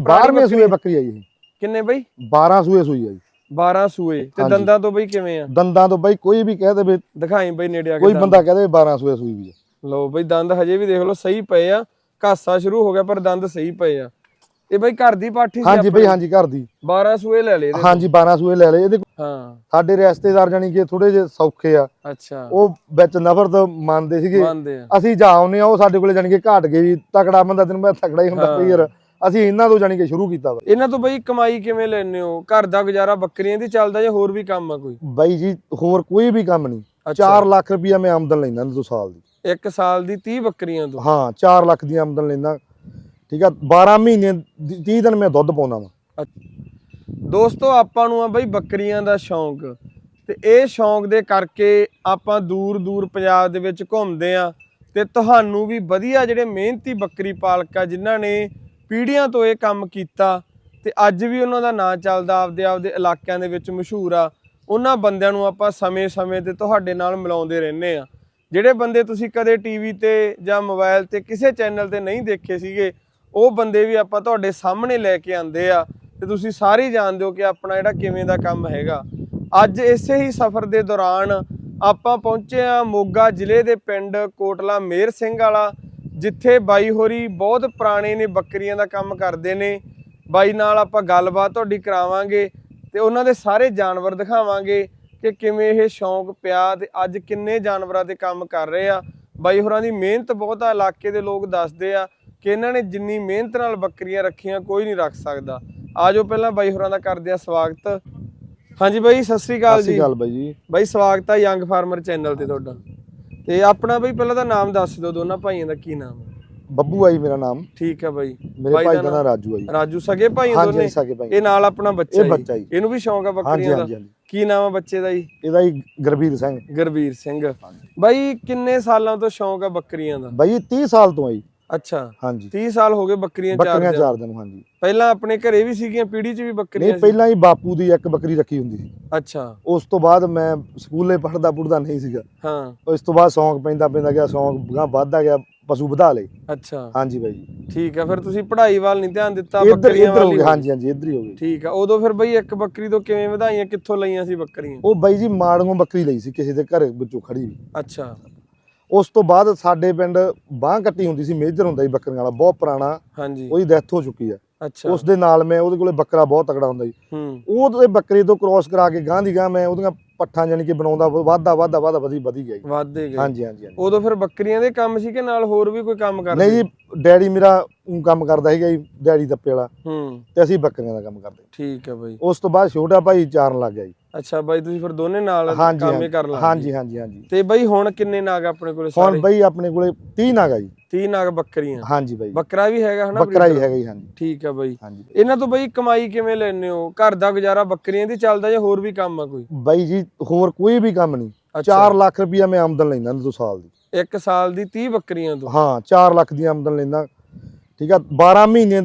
12ਵੇਂ ਬੱਕਰੀ ਸੂਏ ਬੱਕਰੀ ਆਈ ਇਹ। ਕਿੰਨੇ ਬਈ? 12 ਸੂਏ ਸੂਈ ਆ ਜੀ। 12 ਸੂਏ। ਤੇ ਹਾਂਜੀ। ਦੰਦਾਂ ਤੋਂ ਬਈ ਕਿਵੇਂ ਆ? ਦੰਦਾਂ ਤੋਂ ਬਾਈ ਕੋਈ ਵੀ ਕਹਿ ਦੇਵੇ ਦਿਖਾਈ ਬਈ ਨੇੜੇ ਆ ਕੇ ਕੋਈ ਦੰਦ। ਬੰਦਾ ਕਹਿ ਦੇਵੇ 12 ਸੂਏ ਸੂਈ ਵੀ ਆ ਲਓ ਬਈ ਦੰਦ ਹਜੇ ਵੀ ਦੇਖ ਲਓ ਸਹੀ ਪਏ ਆ। ਘਾਸਾ ਸ਼ੁਰੂ ਹੋ ਗਿਆ ਪਰ ਦੰਦ ਸਹੀ ਪਏ ਆ। ਇਹ ਬਈ ਘਰ ਦੀ ਪਾਠੀ ਸੀ ਹਾਂਜੀ ਬਈ ਹਾਂਜੀ ਘਰ ਦੀ। 12 ਸੂਏ ਲੈ ਲਏ ਇਹਦੇ ਹਾਂਜੀ 12 ਸੂਏ ਲੈ ਲਏ। ਇਹਦੇ ਹਾਂ। ਸਾਡੇ ਰਿਸ਼ਤੇਦਾਰ ਜਾਨੀ ਕਿ ਥੋੜੇ ਜਿਹੇ ਸੌਖੇ ਆ। ਅੱਛਾ। ਉਹ ਵਿੱਚ ਨਫ਼ਰਤ ਮੰਨਦੇ ਸੀਗੇ। ਮੰਨਦੇ ਆ। ਅਸੀਂ ਜਾ ਆਉਨੇ ਆ ਉਹ ਸਾਡੇ ਕੋਲੇ ਜਾਨੀ ਕਿ ਘਾਟ ਗਏ ਵੀ ਤਕੜਾ ਬੰਦਾ ਤੈਨੂੰ ਮੈਂ ਤਕੜਾ ਹੀ ਹੁੰਦਾ ਹਾਂ। ਪਈਰ ਅਸੀਂ ਇਹਨਾਂ ਤੋਂ ਜਾਨੀ ਕਿ ਸ਼ੁਰੂ ਕੀਤਾ ਵਾ। ਇਹਨਾਂ ਤੋਂ ਬਈ ਕਮਾਈ ਕਿਵੇਂ ਲੈਣੇ ਹੋ? ਘਰ ਦਾ ਗੁਜ਼ਾਰਾ ਬੱਕਰੀਆਂ ਦੀ ਚੱਲਦਾ ਜਾਂ ਹੋਰ ਵੀ ਕੰਮ ਆ ਕੋਈ? ਬਾਈ ਜੀ ਹੋਰ ਕੋਈ ਵੀ ਕੰਮ ਨਹੀਂ। ਅੱਛਾ। 4 ਲੱਖ ਰੁਪਈਆ ਮੈਂ ਆਮਦਨ ਲੈਂਦਾ ਦੋ ਸਾਲ ਦੀ। ਇੱਕ ਸਾਲ ਦੀ 30 ਬੱਕਰੀਆਂ ਤੋਂ? ਹਾਂ 4 ਲੱਖ ਦੀ ਆਮਦਨ ਲੈਂਦਾ। ਠੀਕ ਆ 12 ਮਹੀਨੇ 30 ਦਿਨ ਮੈਂ ਦੁੱਧ ਪਾਉਂਦਾ ਵਾ। ਦੋਸਤੋ ਆਪਾਂ ਨੂੰ ਆ ਬਈ ਬੱਕਰੀਆਂ ਦਾ ਸ਼ੌਂਕ। ਤੇ ਇਹ ਸ਼ੌਂਕ ਦੇ ਕਰਕੇ ਆਪਾਂ ਦੂਰ ਦੂਰ ਪੰਜਾਬ ਦੇ ਵਿੱਚ ਘੁੰਮਦੇ ਆ। ਤੇ ਤੁਹਾਨੂੰ ਵੀ ਵਧੀਆ ਜਿਹੜੇ ਮਿਹਨਤੀ ਬੱਕਰੀ ਪਾਲਕ ਆ ਜਿਨ੍ਹਾਂ ਨੇ ਪੀੜ੍ਹੀਆਂ ਤੋਂ ਇਹ ਕੰਮ ਕੀਤਾ ਤੇ ਅੱਜ ਵੀ ਉਹਨਾਂ ਦਾ ਨਾਂ ਚੱਲਦਾ, ਆਪਦੇ ਆਪਦੇ ਇਲਾਕਿਆਂ ਦੇ ਵਿੱਚ ਮਸ਼ਹੂਰ ਆ। ਉਹਨਾਂ ਬੰਦਿਆਂ ਨੂੰ ਆਪਾਂ ਸਮੇਂ-ਸਮੇਂ ਤੇ ਤੁਹਾਡੇ ਨਾਲ ਮਿਲਾਉਂਦੇ ਰਹਿੰਦੇ ਆ। ਜਿਹੜੇ ਬੰਦੇ ਤੁਸੀਂ ਕਦੇ ਟੀਵੀ ਤੇ ਜਾਂ ਮੋਬਾਈਲ ਤੇ ਕਿਸੇ ਚੈਨਲ ਤੇ ਨਹੀਂ ਦੇਖੇ ਸੀਗੇ, ਉਹ ਬੰਦੇ ਵੀ ਆਪਾਂ ਤੁਹਾਡੇ ਸਾਹਮਣੇ ਲੈ ਕੇ ਆਂਦੇ ਆ ਤੇ ਤੁਸੀਂ ਸਾਰੇ ਜਾਣਦੇ ਹੋ ਕਿ ਆਪਣਾ ਜਿਹੜਾ ਕਿਵੇਂ ਦਾ ਕੰਮ ਹੈਗਾ। ਅੱਜ ਇਸੇ ਹੀ ਸਫ਼ਰ ਦੇ ਦੌਰਾਨ ਆਪਾਂ ਪਹੁੰਚੇ ਆ ਮੋਗਾ ਜ਼ਿਲ੍ਹੇ ਦੇ ਪਿੰਡ ਕੋਟਲਾ ਮੇਰ ਸਿੰਘ ਵਾਲਾ ਜਿੱਥੇ ਬਾਈ ਹੋਰੀ ਬਹੁਤ ਪੁਰਾਣੇ ਨੇ ਬੱਕਰੀਆਂ ਦਾ ਕੰਮ ਕਰਦੇ ਨੇ। ਬਾਈ ਨਾਲ ਆਪਾਂ ਗੱਲਬਾਤ ਤੁਹਾਡੀ ਕਰਾਵਾਂਗੇ ਤੇ ਉਹਨਾਂ ਦੇ ਸਾਰੇ ਜਾਨਵਰ ਦਿਖਾਵਾਂਗੇ ਕਿ ਕਿਵੇਂ ਇਹ ਸ਼ੌਂਕ ਪਿਆ ਤੇ ਅੱਜ ਕਿੰਨੇ ਜਾਨਵਰਾਂ ਤੇ ਕੰਮ ਕਰ ਰਹੇ ਆ। ਬਾਈ ਹੋਰਾਂ ਦੀ ਮਿਹਨਤ ਬਹੁਤ ਆ ਇਲਾਕੇ ਦੇ ਲੋਕ ਦੱਸਦੇ ਆ ਕਿ ਇਹਨਾਂ ਨੇ ਜਿੰਨੀ ਮਿਹਨਤ ਨਾਲ ਬੱਕਰੀਆਂ ਰੱਖੀਆਂ ਕੋਈ ਨਹੀਂ ਰੱਖ ਸਕਦਾ। ਆਜੋ ਪਹਿਲਾਂ ਬਾਈ ਹੋਰਾਂ ਦਾ ਕਰਦੇ ਆ ਸਵਾਗਤ। ਹਾਂਜੀ ਬਾਈ ਸਤਿ ਸ੍ਰੀ ਅਕਾਲ ਸਤਿ ਜੀ। ਸ਼੍ਰੀ ਅਕਾਲ ਬਾਈ ਜੀ। ਬਾਈ ਸਵਾਗਤ ਆ ਯੰਗ ਫਾਰਮਰ ਚੈਨਲ ਤੇ ਤੁਹਾਡਾ। ਤੇ ਆਪਣਾ ਬਾਈ ਪਹਿਲਾਂ ਤਾਂ ਨਾਮ ਦੱਸ ਦਿਓ ਦੋਨਾਂ ਭਾਈਆਂ ਦਾ ਕੀ ਨਾਮ ਹੈ? ਬੱਬੂ ਆਈ ਮੇਰਾ ਨਾਮ। ਠੀਕ ਹੈ ਬਾਈ। ਮੇਰੇ ਭਾਈ ਦਾ ਨਾਮ? ਰਾਜੂ ਆਈ। ਰਾਜੂ ਸਗੇ ਭਾਈ ਦੋਨੇ? ਹਾਂਜੀ ਸਕੇ ਭਾਈ ਇਹ ਨਾਲ ਆਪਣਾ ਬੱਚਾ ਇਹ ਜੀ। ਬੱਚਾ ਜੀ। ਇਹਨੂੰ ਵੀ ਸ਼ੌਂਕ ਆ ਬੱਕਰੀਆਂ ਦਾ? ਕੀ ਨਾਮ ਆ ਬੱਚੇ ਦਾ ਜੀ? ਇਹਦਾ ਹੀ ਗੁਰਬੀਰ ਸਿੰਘ। ਗੁਰਬੀਰ ਸਿੰਘ। ਬਾਈ ਕਿੰਨੇ ਸਾਲਾਂ ਤੋਂ ਸ਼ੌਂਕ ਆ ਬੱਕਰੀਆਂ ਦਾ? ਬਾਈ ਇਹ 30 ਸਾਲ ਤੋਂ ਆਈ ਅੱਛਾ। ਹਾਂਜੀ। 30 ਸਾਲ ਹੋ ਗਏ ਬੱਕਰੀਆਂ ਬੱਕਰੀਆਂ ਚਾਰ ਦਿਨ ਹਾਂਜੀ। ਪਹਿਲਾਂ ਆਪਣੇ ਘਰੇ ਵੀ ਸੀਗੀਆਂ ਪੀੜੀ 'ਚ ਵੀ ਬੱਕਰੀਆਂ ਨਹੀਂ ਪਹਿਲਾਂ ਹੀ ਬਾਪੂ ਦੀ ਇੱਕ ਬੱਕਰੀ ਰੱਖੀ ਹੁੰਦੀ ਸੀ। ਅੱਛਾ। ਉਸ ਤੋਂ ਬਾਅਦ ਮੈਂ ਸਕੂਲੇ ਪੜਦਾ ਪੁੜਦਾ ਨਹੀਂ ਸੀਗਾ। ਹਾਂ। ਉਸ ਤੋਂ ਬਾਅਦ ਸ਼ੌਂਕ ਪੈਂਦਾ ਪੈਂਦਾ ਗਿਆ ਸ਼ੌਂਕ ਗਾਂ ਵੱਧਦਾ ਗਿਆ ਪਸ਼ੂ ਵਧਾ ਲਏ। ਅੱਛਾ। ਹਾਂਜੀ ਬਾਈ ਜੀ। ਠੀਕ ਆ ਫਿਰ ਤੁਸੀਂ ਪੜ੍ਹਾਈ ਵੱਲ ਨਹੀਂ ਧਿਆਨ ਦਿੱਤਾ ਬੱਕਰੀਆਂ ਵੱਲ ਹੋ। ਹਾਂਜੀ ਹਾਂਜੀ ਇੱਧਰ ਹੀ ਹੋ ਗਏ। ਠੀਕ ਆ ਉਦੋਂ ਫਿਰ ਬਈ ਇੱਕ ਬੱਕਰੀ ਤੋਂ ਕਿਵੇਂ ਵਧਾਈਆਂ ਕਿੱਥੋਂ ਲਈਆਂ ਸੀ ਬੱਕਰੀਆਂ? ਉਹ ਬਾਈ ਜੀ ਮਾੜੋਂ ਬੱਕਰੀ ਲਈ ਸੀ ਕਿਸੇ ਦੇ ਘਰ ਵਿੱਚੋਂ ਖੜੀ ਵੀ ਅੱਛਾ। ਉਸ ਤੋਂ ਬਾਅਦ ਸਾਡੇ ਪਿੰਡ ਬਾਹ ਕੱਟੀ ਹੁੰਦੀ ਸੀ ਮੇਜਰ ਹੁੰਦਾ ਸੀ ਬੱਕਰੀਆਂ ਵਾਲਾ ਬਹੁਤ ਪੁਰਾਣਾ। ਹਾਂਜੀ। ਉਹਦੀ ਡੈਥ ਹੋ ਚੁੱਕੀ ਆ। ਅੱਛਾ। ਉਸ ਦੇ ਨਾਲ ਮੈਂ ਉਹਦੇ ਕੋਲੇ ਬੱਕਰਾ ਬਹੁਤ ਤਕੜਾ ਹੁੰਦਾ ਸੀ। ਹੂੰ। ਉਹਦੇ ਬੱਕਰੇ ਤੋਂ ਕ੍ਰਾਸ ਕਰਾ ਕੇ ਗਾਂ ਦੀ ਗਾਂ ਮੈਂ ਉਹਦੀਆਂ ਪੱਠਾਂ ਜਾਨੀ ਕਿ ਬਣਾਉਂਦਾ ਵਾਧਾ ਵਾਧਾ ਵਾਧਾ ਵਧੀ ਵਧੀ ਗਿਆ ਜੀ। ਵਾਧੇ ਗਏ। ਹਾਂਜੀ ਹਾਂਜੀ ਉਦੋਂ ਫਿਰ ਬੱਕਰੀਆਂ ਦੇ ਕੰਮ ਸੀ ਕਿ ਨਾਲ ਹੋਰ ਵੀ ਕੋਈ ਕੰਮ ਕਰਦੇ ਨਹੀਂ ਜੀ ਡੈਡੀ ਮੇਰਾ ਕੰਮ ਕਰਦਾ ਸੀਗਾ ਜੀ ਡੈਡੀ ਦੱਪੇ ਵਾਲਾ। ਹੂੰ। ਤੇ ਅਸੀਂ ਬੱਕਰੀਆਂ ਦਾ ਕੰਮ ਕਰਦੇ। ਠੀਕ ਆ ਬਈ। ਉਸ ਤੋਂ ਬਾਅਦ ਛੋਟਾ ਭਾਈ ਚਾਰਨ ਲੱਗ ਗਿਆ ਜੀ। ਅੱਛਾ ਬਾਈ ਤੁਸੀਂ ਫਿਰ ਦੋਨੇ ਨਾਲ ਹਾਂਜੀ ਕੰਮ ਹੀ ਕਰ ਲਾਂਗੇ। ਹਾਂਜੀ ਹਾਂਜੀ ਹਾਂਜੀ। ਤੇ ਬਈ ਹੁਣ ਕਿੰਨੇ ਨਾਗ ਆਪਣੇ ਕੋਲੇ ਹੁਣ ਸਾਰੇ? ਬਈ ਆਪਣੇ ਕੋਲੇ 30 ਨਾਗਾ ਜੀ। 30 ਨਾਗ ਬੱਕਰੀਆਂ। ਹਾਂਜੀ ਬਾਈ। ਬੱਕਰਾ ਵੀ ਹੈਗਾ ਹਨਾ ਬੱਕਰਾ ਹੀ breeder? ਹੈਗਾ ਜੀ ਹਾਂਜੀ। ਠੀਕ ਆ ਬਈ। ਹਾਂਜੀ। ਇਹਨਾਂ ਤੋਂ ਬਈ ਕਮਾਈ ਕਿਵੇਂ ਲੈਣੇ ਹੋ? ਘਰ ਦਾ ਗੁਜ਼ਾਰਾ ਬੱਕਰੀਆਂ ਦੀ ਚੱਲਦਾ ਜਾਂ ਹੋਰ ਵੀ ਕੰਮ ਆ ਕੋਈ? ਬਾਈ ਜੀ ਹੋਰ ਕੋਈ ਵੀ ਕੰਮ ਨਹੀਂ। ਅੱਛਾ। 4 ਲੱਖ ਰੁਪਈਆ ਮੈਂ ਆਮਦਨ ਲੈਂਦਾ ਦੋ ਸਾਲ ਦੀ। ਇੱਕ ਸਾਲ ਦੀ 30 ਬੱਕਰੀਆਂ ਤੋਂ? ਹਾਂ 4 ਲੱਖ ਦੀ ਆਮਦਨ ਲੈਂਦਾ। ਠੀਕ ਆ 12 ਮਹੀਨੇ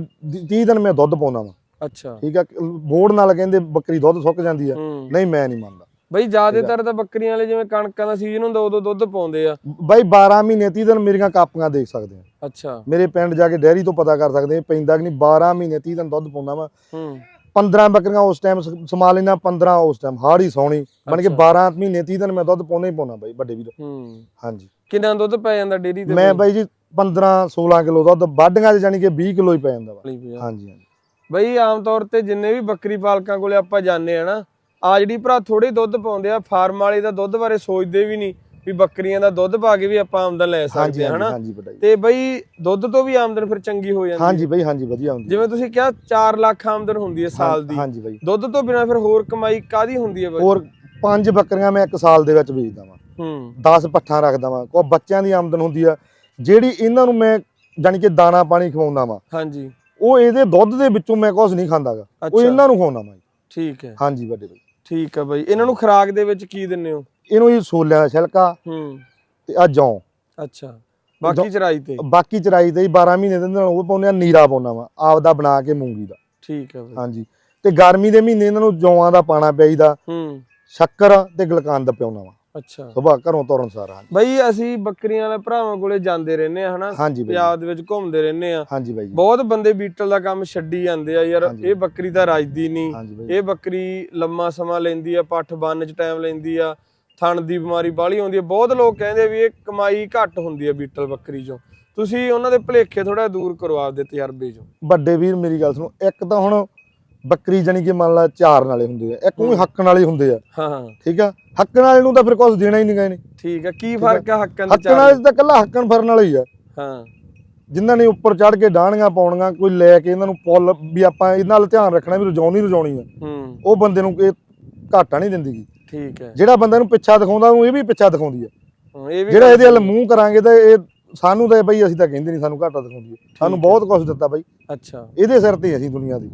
30 ਦਿਨ ਮੈਂ ਦੁੱਧ ਪਾਉਂਦਾ ਵਾਂ। ਅੱਛਾ। ਠੀਕ ਆ ਬੋਰਡ ਨਾਲ ਕਹਿੰਦੇ ਬੱਕਰੀ ਦੁੱਧ ਸੁੱਕ ਜਾਂਦੀ ਆ। ਨਹੀਂ ਮੈਂ ਨਹੀਂ ਮੰਨਦਾ। ਬਈ ਜ਼ਿਆਦਾਤਰ ਤਾਂ ਬੱਕਰੀਆਂ ਵਾਲੇ ਜਿਵੇਂ ਕਣਕਾਂ ਦਾ ਸੀਜ਼ਨ ਹੁੰਦਾ ਉਦੋਂ ਦੁੱਧ ਪਾਉਂਦੇ ਆ। ਬਾਈ 12 ਮਹੀਨੇ 30 ਦਿਨ ਮੇਰੀਆਂ ਕਾਪੀਆਂ ਦੇਖ ਸਕਦੇ ਆ। ਅੱਛਾ। ਮੇਰੇ ਪਿੰਡ ਜਾ ਕੇ ਡੈਰੀ ਤੋਂ ਪਤਾ ਕਰ ਸਕਦੇ ਆ ਪੈਂਦਾ ਕਿ ਨਹੀਂ 12 ਮਹੀਨੇ 30 ਦਿਨ ਦੁੱਧ ਪਾਉਂਦਾ ਵਾ। ਹੂੰ। 15 ਬੱਕਰੀਆਂ ਉਸ ਟਾਈਮ ਸਮਾ ਲੈਣਾ 15 ਉਸ ਟਾਈਮ ਹਾੜੀ ਸੌਣੀ। ਬਣ ਕੇ ਅੱਛਾ। 12 ਮਹੀਨੇ 30 ਦਿਨ ਮੈਂ ਦੁੱਧ ਪਾਉਣਾ ਹੀ ਪਾਉਣਾ ਬਾਈ ਵੱਡੇ ਵੀਰ। ਹੂੰ। ਹਾਂਜੀ। ਕਿੰਨਾ ਦੁੱਧ ਪੈ ਜਾਂਦਾ ਡੇਰੀ ਤੇ ਮੈਂ ਬਾਈ? ਜੀ 15 16 ਕਿਲੋ ਦੁੱਧ ਵਾਢੀਆਂ 'ਚ ਜਾਨੀ ਕਿ 20 ਕਿਲੋ ਹੀ ਪੈ ਜਾਂਦਾ ਵਾ। ਹਾਂਜੀ ਹਾਂਜੀ। ਬਈ ਆਮ ਤੌਰ ਤੇ ਜਿੰਨੇ ਵੀ ਬੱਕਰੀ ਪਾਲਕਾਂ ਕੋਲੇ ਆਪਾਂ ਜਾਂਦੇ ਆ ਨਾ ਆ ਜਿਹੜੀ ਭਰਾ ਥੋੜੇ ਦੁੱਧ ਪਾਉਂਦੇ ਆ ਫਾਰਮ ਵਾਲੇ ਦਾ ਦੁੱਧ ਬਾਰੇ ਸੋਚਦੇ ਵੀ ਨਹੀਂ ਵੀ ਬੱਕਰੀਆਂ ਦਾ ਦੁੱਧ ਪਾ ਕੇ ਵੀ ਆਪਾਂ ਆਮਦਨ ਲੈ ਸਕਦੇ ਆ ਹਾਂਜੀ ਹਨਾ? ਤੇ ਬਈ ਦੁੱਧ ਤੋਂ ਵੀ ਆਮਦਨ ਫਿਰ ਚੰਗੀ ਹੋ ਜਾਂਦੀ ਹੈ। ਹਾਂਜੀ ਬਾਈ ਹਾਂਜੀ ਵਧੀਆ ਹੁੰਦੀ ਜਿਵੇਂ ਤੁਸੀਂ ਕਿਹਾ 4 ਲੱਖ ਆਮਦਨ ਹੁੰਦੀ ਹੈ ਸਾਲ ਦੀ। ਹਾਂਜੀ ਬਾਈ ਦੁੱਧ ਤੋਂ ਬਿਨਾ ਫਿਰ ਹੋਰ ਕਮਾਈ ਕਾਦੀ ਹੁੰਦੀ ਹੈ ਬਈ? ਹੋਰ ਪੰਜ ਬੱਕਰੀਆਂ ਮੈਂ ਇੱਕ ਸਾਲ ਦੇ ਵਿੱਚ ਵੇਚਦਾ ਵਾਂ। ਹੂੰ। 10 ਪੱਠਾਂ ਰੱਖਦਾ ਵਾਂ ਕੋ ਬੱਚਿਆਂ ਦੀ ਆਮਦਨ ਹੁੰਦੀ ਆ ਜਿਹੜੀ ਇਹਨਾਂ ਨੂੰ ਮੈਂ ਜਾਨੀ ਕਿ ਦਾਣਾ ਪਾਣੀ ਖਵਾਉਂਦਾ ਵਾਂ। ਹਾਂਜੀ। ਉਹ ਇਹਦੇ ਦੁੱਧ ਦੇ ਵਿੱਚੋਂ ਮੈਂ ਕੁਝ ਨਹੀਂ ਖਾਂਦਾਗਾ ਉਹ ਇਹਨਾਂ ਨੂੰ ਵਾਂ ਜੀ। ਠੀਕ ਹੈ। ਹਾਂਜੀ ਵੱਡੇ ਬਾਈ। ਠੀਕ ਹੈ ਬਈ। ਇਹਨਾਂ ਨੂੰ ਖੁਰਾਕ ਦੇ ਵਿੱਚ ਕੀ ਦਿੰਦੇ ਹੋ? ਇਹਨੂੰ ਇਹ ਛੋਲਿਆਂ ਦਾ ਛਿਲਕਾ ਹੂੰ। ਤੇ ਆ ਜੌਂ। ਅੱਛਾ। ਬਾਕੀ ਚਰਾਈ ਤੇ? ਬਾਕੀ ਚਰਾਈ ਦੇ 12 ਮਹੀਨੇ ਦੇ ਨਾਲ ਉਹ ਪਾਉਂਦੇ ਆ ਨੀਰਾ ਪਾਉਂਦਾ ਵਾਂ ਆਪਦਾ ਬਣਾ ਕੇ ਮੂੰਗੀ ਦਾ। ਠੀਕ ਹੈ ਬਈ। ਹਾਂਜੀ। ਤੇ ਗਰਮੀ ਦੇ ਮਹੀਨੇ ਇਹਨਾਂ ਨੂੰ ਜੌਆਂ ਦਾ ਪਾਣਾ ਪਿਆਈਦਾ ਹੂੰ। ਸ਼ੱਕਰ ਤੇ ਗਲਕਾਨ ਦਾ ਪਿਆਉਣਾ ਵਾ। ਅੱਛਾ। ਸੁਬਾਹ ਘਰੋਂ ਤੁਰਨ ਸਾਰ ਹਾਂਜੀ। ਬਈ ਅਸੀਂ ਬੱਕਰੀਆਂ ਵਾਲੇ ਭਰਾਵਾਂ ਕੋਲੇ ਜਾਂਦੇ ਰਹਿੰਦੇ ਆ ਹਨਾ? ਹਾਂਜੀ ਬਾਈ। ਪੰਜਾਬ ਦੇ ਵਿੱਚ ਘੁੰਮਦੇ ਰਹਿੰਦੇ ਆ ਹਾਂਜੀ ਬਾਈ। ਬਹੁਤ ਬੰਦੇ ਬੀਟਲ ਦਾ ਕੰਮ ਛੱਡੀ ਜਾਂਦੇ ਆ ਯਾਰ। ਇਹ ਬੱਕਰੀ ਤਾਂ ਰਾਜਦੀ ਨਹੀਂ। ਇਹ ਬੱਕਰੀ ਲੰਮਾ ਸਮਾਂ ਲੈਂਦੀ ਆ ਪੱਠ ਬੰਨ ਚ ਟਾਈਮ ਲੈਂਦੀ ਆ ਥਣ ਦੀ ਬਿਮਾਰੀ ਬਾਹਲੀ ਆਉਂਦੀ ਆ। ਬਹੁਤ ਲੋਕ ਕਹਿੰਦੇ ਵੀ ਇਹ ਕਮਾਈ ਘੱਟ ਹੁੰਦੀ ਆ ਬੀਟਲ ਬੱਕਰੀ ਚੋਂ। ਤੁਸੀਂ ਉਹਨਾਂ ਦੇ ਭਲੇਖੇ ਥੋੜਾ ਦੂਰ ਕਰੋ ਆਪਦੇ ਤਜਰਬੇ ਚੋਂ ਵੱਡੇ ਵੀਰ ਮੇਰੀ ਗੱਲ ਸੁਣੋ ਇੱਕ ਤਾਂ ਹੁਣ ਬੱਕਰੀ ਜਾਨੀ ਕਿ ਮੰਨ ਲਾ ਚਾਰਨ ਵਾਲੇ ਹੁੰਦੇ ਆ ਇੱਕ ਉਹ ਹੱਕਣ ਵਾਲੇ ਹੁੰਦੇ ਆ। ਹਾਂ ਠੀਕ ਆ? ਹੱਕਣ ਵਾਲੇ ਨੂੰ ਤਾਂ ਫਿਰ ਕੁਝ ਦੇਣਾ ਹੀ ਨਹੀਂ ਗਏ ਨੇ ਠੀਕ ਆ ਕੀ ਫ਼ਰਕ ਆ ਹੱਕਾਂ ਦੇ ਹੱਕਣ ਚਾਰ? ਵਾਲੇ ਤਾਂ ਕੱਲਾ ਹੱਕਣ ਫਰਨ ਵਾਲੇ ਹੀ ਆ। ਹਾਂ। ਜਿਨ੍ਹਾਂ ਨੇ ਉੱਪਰ ਚੜ ਕੇ ਡਾਣੀਆਂ ਪਾਉਣੀਆਂ ਕੋਈ ਲੈ ਕੇ ਇਹਨਾਂ ਨੂੰ ਪੁੱਲ ਵੀ ਆਪਾਂ ਇਹਨਾਂ ਨਾਲ ਧਿਆਨ ਰੱਖਣਾ ਵੀ ਰਜਾਉਣੀ ਰਜਾਉਣੀ ਆ। ਹੂੰ। ਉਹ ਬੰਦੇ ਨੂੰ ਇਹ ਘਾਟਾ ਨਹੀਂ ਦਿੰਦੀ ਗੀ। ਠੀਕ ਹੈ ਜਿਹੜਾ ਬੰਦਾ ਨੂੰ ਪਿੱਛਾ ਦਿਖਾਉਂਦਾ ਉਹਨੂੰ ਇਹ ਵੀ ਪਿੱਛਾ ਦਿਖਾਉਂਦੀ ਆ। ਹਾਂ, ਇਹ ਵੀ ਜਿਹੜਾ ਇਹਦੇ ਵੱਲ ਮੂੰਹ ਕਰਾਂਗੇ ਤਾਂ ਇਹ ਸਾਨੂੰ ਤਾਂ ਬਈ ਅਸੀਂ ਤਾਂ ਕਹਿੰਦੇ ਨਹੀਂ ਸਾਨੂੰ ਘਾਟਾ ਦਿਖਾਉਂਦੀ ਸਾਨੂੰ ਬਹੁਤ ਕੁਝ ਦਿੱਤਾ ਬਈ। ਅੱਛਾ। ਇਹਦੇ ਸਿਰ ਤੇ ਅਸੀਂ ਦੁਨੀਆ ਦੀ।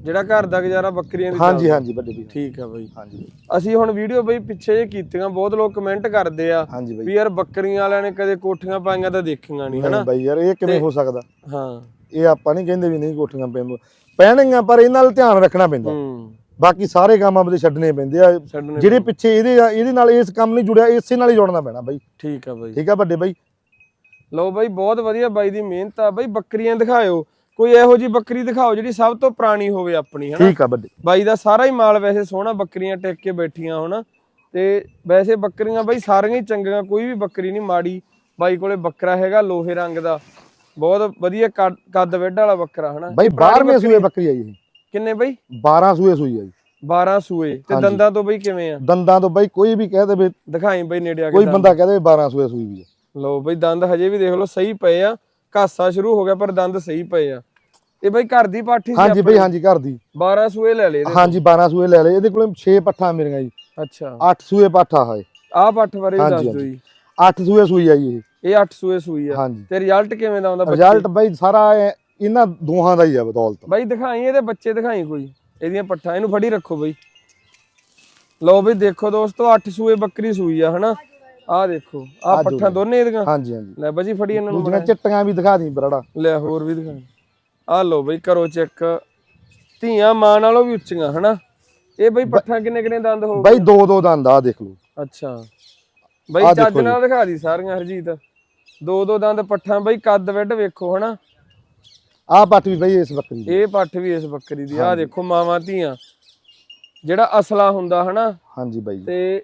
ਜਿਹੜਾ ਘਰ ਦਾ ਗੁਜ਼ਾਰਾ ਬੱਕਰੀਆਂ ਦੀ ਹਾਂਜੀ। ਹਾਂਜੀ ਵੱਡੇ ਵੀਰ। ਠੀਕ ਆ ਬਈ। ਹਾਂਜੀ। ਬਈ, ਅਸੀਂ ਹੁਣ ਵੀਡੀਓ ਬਈ ਪਿੱਛੇ ਜੇ ਕੀਤੀਆਂ ਬਹੁਤ ਲੋਕ ਕਮੈਂਟ ਕਰਦੇ ਆ ਹਾਂਜੀ ਵੀ ਯਾਰ ਬੱਕਰੀਆਂ ਵਾਲਿਆਂ ਨੇ ਕਦੇ ਕੋਠੀਆਂ ਪਾਈਆਂ ਤਾਂ ਦੇਖੀਆਂ ਨਹੀਂ ਹਨਾ? ਬਈ ਯਾਰ ਇਹ ਕਿਵੇਂ ਹੋ ਸਕਦਾ? ਹਾਂ। ਇਹ ਆਪਾਂ ਨਹੀਂ ਕਹਿੰਦੇ ਵੀ ਨਹੀਂ ਕੋਠੀਆਂ ਪੈਣ ਪੈਣਗੀਆਂ ਪਰ ਇਹਨਾਂ ਨਾਲ ਧਿਆਨ ਰੱਖਣਾ ਪੈਂਦਾ। ਹੂੰ। ਬਾਕੀ ਸਾਰੇ ਕੰਮ ਆਪਦੇ ਛੱਡਣੇ ਪੈਂਦੇ ਆ। ਜਿਹੜੇ ਪਿੱਛੇ ਇਹਦੇ ਇਹਦੇ ਨਾਲ ਇਸ ਕੰਮ ਨਹੀਂ ਜੁੜਿਆ ਇਸੇ ਨਾਲ ਹੀ ਜੁੜਨਾ ਪੈਣਾ ਬਈ। ਠੀਕ ਆ ਬਈ। ਠੀਕ ਆ ਵੱਡੇ ਬਈ। ਲਓ ਬਾਈ ਬਹੁਤ ਵਧੀਆ ਬਾਈ ਦੀ ਮਿਹਨਤ ਆ। ਬਾਈ ਬੱਕਰੀਆਂ ਦਿਖਾਇਓ। ਕੋਈ ਇਹੋ ਜੀ ਬੱਕਰੀ ਦਿਖਾਓ ਜਿਹੜੀ ਸਭ ਤੋਂ ਪੁਰਾਣੀ ਹੋਵੇ ਆਪਣੀ ਹਨਾ? ਠੀਕ ਆ ਵੱਡੇ। ਬਾਈ ਦਾ ਸਾਰਾ ਹੀ ਮਾਲ ਵੈਸੇ ਸੋਹਣਾ ਬੱਕਰੀਆਂ ਟਿਕ ਕੇ ਬੈਠੀਆਂ ਹੁਣ ਤੇ ਵੈਸੇ ਬੱਕਰੀਆਂ ਬਾਈ ਸਾਰੀਆਂ ਹੀ ਚੰਗੀਆਂ ਕੋਈ ਵੀ ਬੱਕਰੀ ਨਹੀਂ ਮਾੜੀ। ਬਾਈ ਕੋਲੇ ਬੱਕਰਾ ਹੈਗਾ ਲੋਹੇ ਰੰਗ ਦਾ ਬਹੁਤ ਵਧੀਆ ਕੱਦ- ਵੱਡ ਵਾਲਾ ਬੱਕਰਾ ਹਨਾ? ਬਈ ਇਹ ਪੁਰਾਣੀ 12ਵੇਂ ਬੱਕਰੀ- ਸੂਏ ਬੱਕਰੀ ਆਈ ਇਹ। ਕਿੰਨੇ ਬਾਈ? 12 ਸੂਏ ਸੂਈ ਆ ਜੀ। 12 ਸੂਏ ਤੇ। ਦੰਦਾਂ ਤੋਂ ਬਾਈ ਕਿਵੇਂ ਆ? ਦੰਦਾਂ ਤੋਂ ਬਈ ਕੋਈ ਵੀ ਕਹਿ ਦੇਵੇ ਦਿਖਾਈ ਬਾਈ ਨੇੜੇ ਆ ਕੇ ਕੋਈ। ਬੰਦਾ ਕਹਦੇ 12 ਸੂਏ ਸੂਈ ਵੀ ਆ। ਲਓ ਬਈ ਦੰਦ ਹਜੇ ਵੀ ਦੇਖ ਲਓ ਸਹੀ ਪਏ ਆ। ਘਾਸਾ ਸ਼ੁਰੂ ਹੋ ਗਿਆ ਪਰ ਦੰਦ ਸਹੀ ਪਏ ਆ। ਇਹ ਬਈ ਘਰ ਦੀ ਪਾਠੀ ਸੀ ਹਾਂਜੀ ਬਈ ਹਾਂਜੀ ਘਰ ਦੀ। 12 ਸੂਏ ਲੈ ਲਏ ਇਹਦੇ ਹਾਂਜੀ 12 ਸੂਏ ਲੈ ਲਏ। ਇਹਦੇ ਕੋਲੇ 6 ਪੱਠਾਂ ਮੇਰੀਆਂ ਜੀ। ਅੱਛਾ। 8 ਸੂਏ ਪੱਠਾ ਹੈ ਆਹ ਪੱਠ ਬਾਰੇ ਵੀ ਹਾਂਜੀ, ਦੱਸ ਦਿਓ। ਜੀ। 8 ਸੂਏ ਸੂਈ ਆ ਜੀ ਇਹ। ਇਹ 8 ਸੂਏ ਸੂਈ ਆ। ਹਾਂਜੀ। ਤੇ ਰਿਜ਼ਲਟ ਕਿਵੇਂ ਦਾ ਆਉਂਦਾ ਬੱਚੇ? ਰਿਜ਼ਲਟ ਬਈ ਸਾਰਾ ਇਹ- ਇਹਨਾਂ ਦੋਹਾਂ ਦਾ ਹੀ ਆ ਬਦੌਲਤ। ਬਾਈ ਦਿਖਾਈ ਇਹਦੇ ਬੱਚੇ ਦਿਖਾਈ ਕੋਈ? ਇਹਦੀਆਂ ਪੱਠਾਂ ਇਹਨੂੰ ਫੜੀ ਰੱਖੋ ਬਈ। ਲਓ ਬਈ ਦੇਖੋ ਦੋਸਤੋ 8 ਸੂਏ ਬੱਕਰੀ ਸੂਈ ਆ ਹਨਾ? ਆਹ ਦੇਖੋ ਆਹ ਪੱਠਾਂ ਦੋਨੇ ਇਹਦੀਆਂ? ਹਾਂਜੀ ਹਾਂਜੀ। ਲੈ ਬਾਜੀ ਫੜੀ ਇਹਨਾਂ ਨੂੰ ਦੂਜੀਆਂ ਚਿੱਟੀਆਂ ਵੀ ਦਿਖਾ ਦੀ ਬਰੜਾ। ਲੈ ਹੋਰ ਵੀ ਦਿਖਾਈ ਆਹ ਲਓ ਬਈ ਕਰੋ ਚੈੱਕ। ਧੀਆਂ ਮਾਂ ਨਾਲੋਂ ਵੀ ਉੱਚੀਆਂ ਹਨਾ? ਇਹ ਬਈ ਪੱਠਾਂ ਕਿੰਨੇ ਕਿੰਨੇ ਦੰਦ ਹੋ ਬਈ ਦੋ ਦੋ ਦੰਦ ਆ ਦੇਖ ਲਓ। ਅੱਛਾ। ਬਈ ਚੱਜ ਦੇਖੋ ਨਾਲ ਦਿਖਾ ਦੀ ਸਾਰੀਆਂ ਹਰਜੀਤ। ਦੋ ਦੋ ਦੰਦ ਪੱਠਾਂ ਬਈ ਕੱਦ ਵੱਡ ਵੇਖੋ ਹਨਾ? ਆਹ ਪੱਠ ਵੀ ਬਈ ਇਸ ਬੱਕਰੀ ਦੀ। ਇਹ ਪੱਠ ਵੀ ਇਸ ਬੱਕਰੀ ਦੀ ਆਹ ਦੇਖੋ ਮਾਵਾਂ ਧੀਆਂ। ਜਿਹੜਾ ਅਸਲਾ ਹੁੰਦਾ ਹਨਾ? ਹਾਂਜੀ ਬਈ। ਤੇ